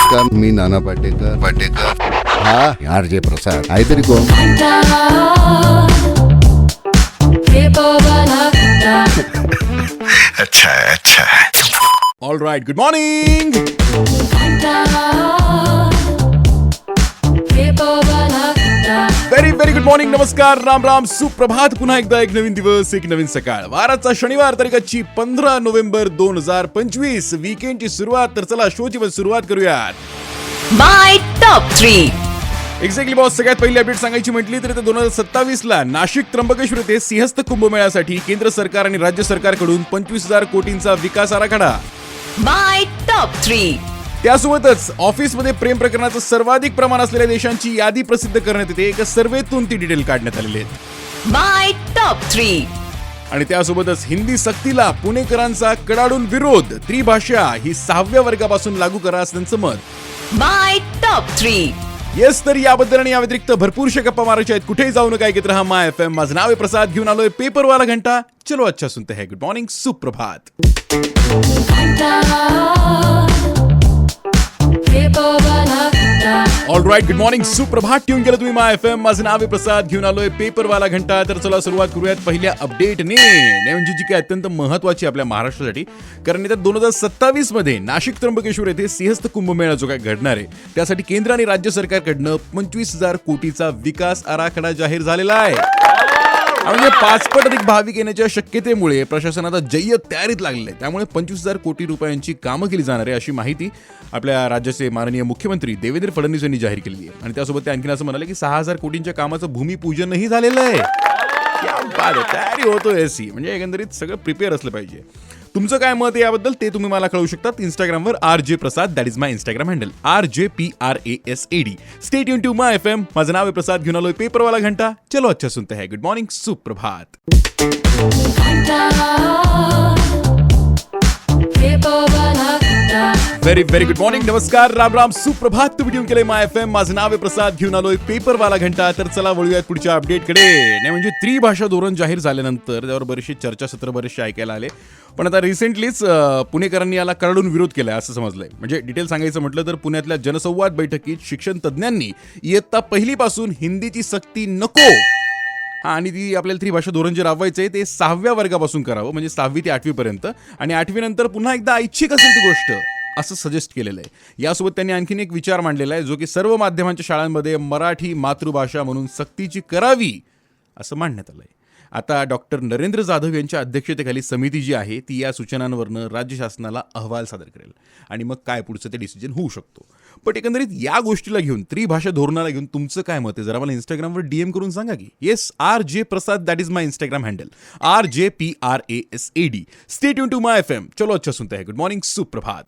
नमस्कार मी नाना पाटेकर पाटेकर हा आर जे प्रसाद आहे तरी कोण अच्छा अच्छा all right good morning very very good morning नमस्कार राम राम सुप्रभात. पुन्हा एकदा एक नवीन दिवस एक नवीन सकाळ. वाराचा शनिवार तारीखाची पंधरा नोव्हेंबर दोन हजार पंचवीस. वीकेंडची सुरुवात तर चला शोची पण सुरुवात करूयात. My top three exactly boss सगळ्यात पहिली अपडेट सांगायची म्हटली तर दोन हजार सत्तावीस ला नाशिक त्र्यंबकेश्वर येथे सिंहस्थ कुंभमेळ्यासाठी केंद्र सरकार आणि राज्य सरकारकडून पंचवीस हजार कोटींचा विकास आराखडा. माय टॉप थ्री त्यासोबतच ऑफिसमध्ये प्रेम प्रकरणाचं सर्वाधिक प्रमाण असलेल्या देशांची यादी प्रसिद्ध करण्यात येते. एका सर्वेतून ती डिटेल काढण्यात आलेली आहेत माय टॉप थ्री आणि त्यासोबतच हिंदी सक्तीला पुणेकरांचा कडाडून विरोध. त्रिभाषा ही सहाव्या वर्गापासून लागू करा असं त्यांचं मत. माय टॉप थ्री येस तर याबद्दल आणि या व्यतिरिक्त भरपूरशा गप्पा मारायच्या आहेत. कुठेही जाऊ नका ऐकत रहा माय एफ एम माझं नाव आहे प्रसाद. घेऊन आलोय पेपरवाला घंटा. चलो अच्छा सुनते हैं. गुड मॉर्निंग सुप्रभात. ऑल राईट गुड मॉर्निंग सुप्रभात ट्यून केलं तुम्ही माय एफ एम माझं नाव आहे प्रसाद. घेऊन आलोय पेपरवाला घंटा. तर चला सुरुवात करूयात पहिल्या अपडेटने म्हणजे जी काही अत्यंत महत्वाची आपल्या महाराष्ट्रासाठी. कारण येत्या दोन हजार सत्तावीसमध्ये नाशिक त्र्यंबकेश्वर येथे सिंहस्थ कुंभमेळा जो काय घडणार आहे? त्यासाठी केंद्र आणि राज्य सरकारकडनं पंचवीस हजार कोटीचा विकास आराखडा जाहीर झालेला आहे. म्हणजे पाचपट अधिक भाविक येण्याच्या शक्यतेमुळे प्रशासन आता जय्य तयारीत लागले त्यामुळे पंचवीस हजार कोटी रुपयांची कामं केली जाणार आहे अशी माहिती आपल्या राज्याचे माननीय मुख्यमंत्री देवेंद्र फडणवीस यांनी जाहीर केली आहे. आणि त्यासोबत ते आणखीन असं म्हणाले की सहा हजार कोटींच्या कामाचं भूमिपूजनही झालेलं आहे. आहे, तयारी होतोय सी म्हणजे एकंदरीत सगळं प्रिपेअर असलं पाहिजे. तुमचं काय मत आहे याबद्दल ते तुम्ही मला कळवू शकतात. इंस्टाग्रामवर R J Prasad that is my Instagram handle R J P R A S A D stay युन to my F M माझं नाव आहे प्रसाद घेऊन आलोय पेपरवाला घंटा. चलो अच्छा सुनते है. गुड मॉर्निंग सुप्रभात. व्हेरी व्हेरी गुड मॉर्निंग नमस्कार. राम राम. सुप्रभात. तुम्ही ट्यून केले माय एफ एम. माझं नाव आहे प्रसाद. घेऊन आलोय पेपरवाला घंटा. तर चला वळूयात पुढच्या अपडेटकडे. नाही म्हणजे त्रिभाषा धोरण जाहीर झाल्यानंतर त्यावर बरेचसे चर्चासत्र बरेचसे ऐकायला आले. पण आता रिसेंटलीच पुणेकरांनी याला करडून विरोध केला असं समजलंय. म्हणजे डिटेल सांगायचं म्हटलं तर पुण्यातल्या जनसंवाद बैठकीत शिक्षण तज्ज्ञांनी इयत्ता पहिलीपासून हिंदीची सक्ती नको हा आणि ती आपल्याला त्रिभाषा धोरण जे राबवायचं आहे ते सहाव्या वर्गापासून करावं म्हणजे सहावी ते आठवीपर्यंत आणि आठवीनंतर पुन्हा एकदा ऐच्छिक असेल ती गोष्ट असं सजेस्ट केलेलं आहे. यासोबत त्यांनी आणखीन एक विचार मांडलेला आहे जो की सर्व माध्यमांच्या शाळांमध्ये मराठी मातृभाषा म्हणून सक्तीची करावी असं मांडण्यात आलं आहे आता डॉक्टर नरेंद्र जाधव यांच्या अध्यक्षतेखाली समिती जी आहे ती या सूचनांवरनं राज्य शासनाला अहवाल सादर करेल. आणि मग काय पुढचं ते डिसिजन होऊ शकतो. पण एकंदरीत या गोष्टीला घेऊन त्रिभाषा धोरणाला घेऊन तुमचं काय मत आहे? जरा मला इंस्टाग्रामवर डीएम करून सांगा की yes R J Prasad that is my Instagram handle R J P R A S A D stay यून टू माय एफ एम चलो अच्छा सुनते हैं. गुड मॉर्निंग सुप्रभात.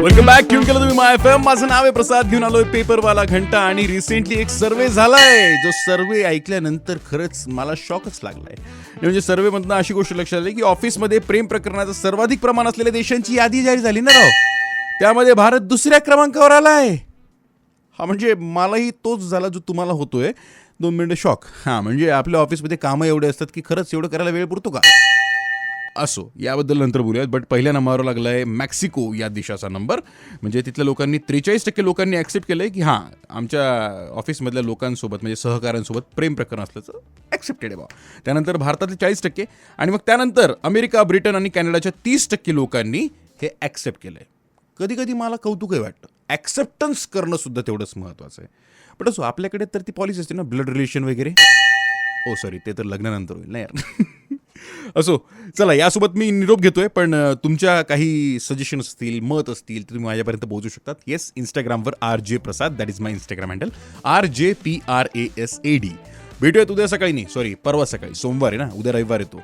वेलकम बॅक ट्यून केलं तुम्ही माय एफ एम माझं नाव आहे प्रसाद. घेऊन आलोय पेपरवाला घंटा आणि रिसेंटली एक सर्वे झालाय. जो सर्वे ऐकल्यानंतर खरंच मला शॉकच लागलाय. म्हणजे सर्वे मधनं अशी गोष्ट लक्षात आली की ऑफिसमध्ये प्रेम प्रकरणाचं सर्वाधिक प्रमाण असलेल्या देशांची यादी जाहीर झाली ना राव? त्यामध्ये भारत दुसऱ्या क्रमांकावर आलाय. हा म्हणजे मलाही तोच झाला जो तुम्हाला होतोय. दोन मिनिटं शॉक हां म्हणजे आपल्या ऑफिसमध्ये कामं एवढे असतात की खरंच एवढं करायला वेळ पुरतो का? असो याबद्दल नंतर बोलूयात बट पहिल्या नंबरवर लागला आहे मॅक्सिको या देशाचा नंबर. म्हणजे तिथल्या लोकांनी त्रेचाळीस टक्के लोकांनी ॲक्सेप्ट केलं आहे की हां आमच्या ऑफिसमधल्या लोकांसोबत म्हणजे सहकाऱ्यांसोबत प्रेम प्रकरण असल्याचं ॲक्सेप्टेड आहे बा त्यानंतर भारतातले चाळीस टक्के आणि मग त्यानंतर अमेरिका ब्रिटन आणि कॅनडाच्या तीस टक्के लोकांनी हे ॲक्सेप्ट केलं आहे कधी कधी मला कौतुकही वाटतं ॲक्सेप्टन्स करणंसुद्धा तेवढंच महत्त्वाचं आहे. पण असो आपल्याकडे तर ती पॉलिसी असते ना ब्लड रिलेशन वगैरे? Oh, ओ सॉरी ते तर लग्नानंतर होईल ना यार. असो चला यासोबत मी निरोप घेतोय पण तुमच्या काही सजेशन असतील मत असतील तर तुम्ही माझ्यापर्यंत पोहोचू शकतात. येस इंस्टाग्रामवर R J Prasad that is my Instagram handle R J P R A S A D भेटूयात उद्या सकाळी नाही सॉरी परवा सकाळी सोमवार आहे ना उद्या रविवार येतो.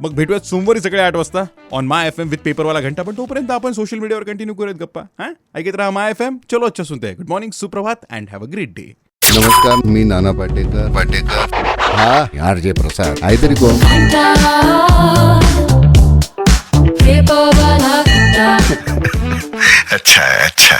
मग भेटूयात सोमवारी सकाळी आठ वाजता on my F M with पेपरवाला घंटा पण तोपर्यंत आपण सोशल मीडियावर कंटिन्यू करूयात गप्पा हां? ऐकत राहा माय एफ एम चलो अच्छा सुनते. गुड मॉर्निंग सुप्रभात and have a great day नमस्कार मी नाना पाटेकर. पाटेकर. हा आर जे प्रसाद आहे तरी कोण अच्छा अच्छा